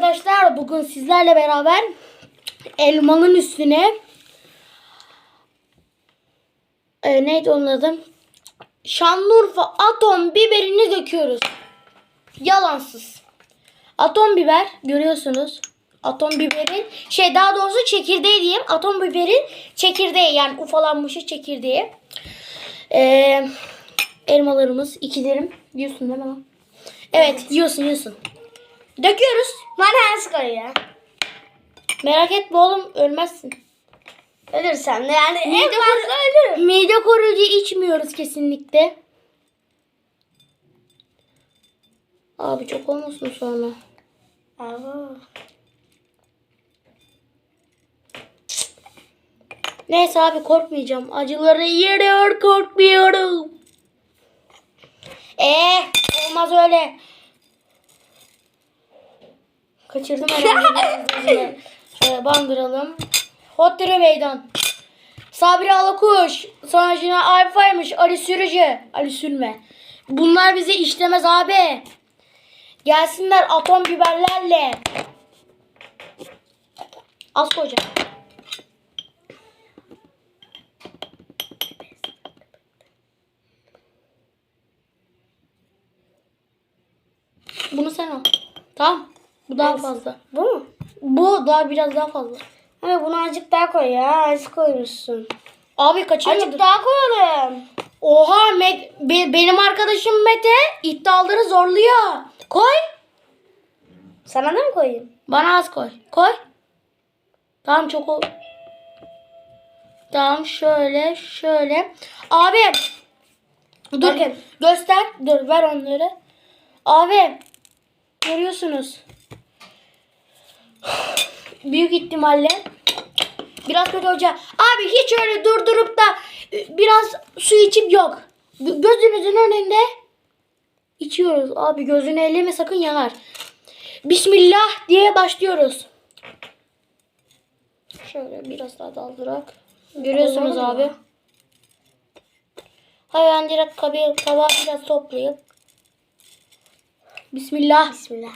arkadaşlar bugün sizlerle beraber elmanın üstüne e, neydi onun adı? Şanlıurfa atom biberini döküyoruz. Yalansız. Atom biber görüyorsunuz. Atom biberin şey daha doğrusu çekirdeği diyeyim. Atom biberin çekirdeği yani ufalanmışı çekirdeği. Ee, elmalarımız ikilerim. Yiyorsun değil mi? Evet yiyorsun yiyorsun. Döküyoruz. Bana ya. Merak etme oğlum ölmezsin. Ölürsen de yani en Mide, fazla koru- ölürüm. mide koruyucu içmiyoruz kesinlikle. Abi çok olmasın sonra. Aa. Neyse abi korkmayacağım. Acıları yeriyor korkmuyorum. Ee, olmaz öyle. Kaçırdım herhalde. Şöyle bandıralım. Hottere meydan. Sabri Alakuş. Yine Alfa'ymış. Ali Sürücü. Ali Sürme. Bunlar bizi işlemez abi. Gelsinler atom biberlerle. Az koyacağım. Bunu sen al. Tamam. Bu daha Evet. fazla. Bu mu? Bu daha biraz daha fazla. Ama bunu azıcık daha koy ya. Az koymuşsun. Abi kaçırmadın. Azıcık daha koyalım. Oha Met, be- benim arkadaşım Mete iddiaları zorluyor. Koy. Sana da mı koyayım? Bana az koy. Koy. Tamam çok ol. Tamam şöyle şöyle. Abi. Dur Bakın. göster. Dur ver onları. Abi. Görüyorsunuz. Büyük ihtimalle biraz kötü olacak. Abi hiç öyle durdurup da e, biraz su içip yok. Gö- Gözünüzün önünde içiyoruz. Abi gözünü elleme sakın yanar. Bismillah diye başlıyoruz. Şöyle biraz daha daldırak. Görüyorsunuz Olur abi. Hemen direkt tabağı biraz toplayıp. Bismillah. Bismillah.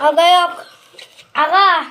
Aga yok. Aga.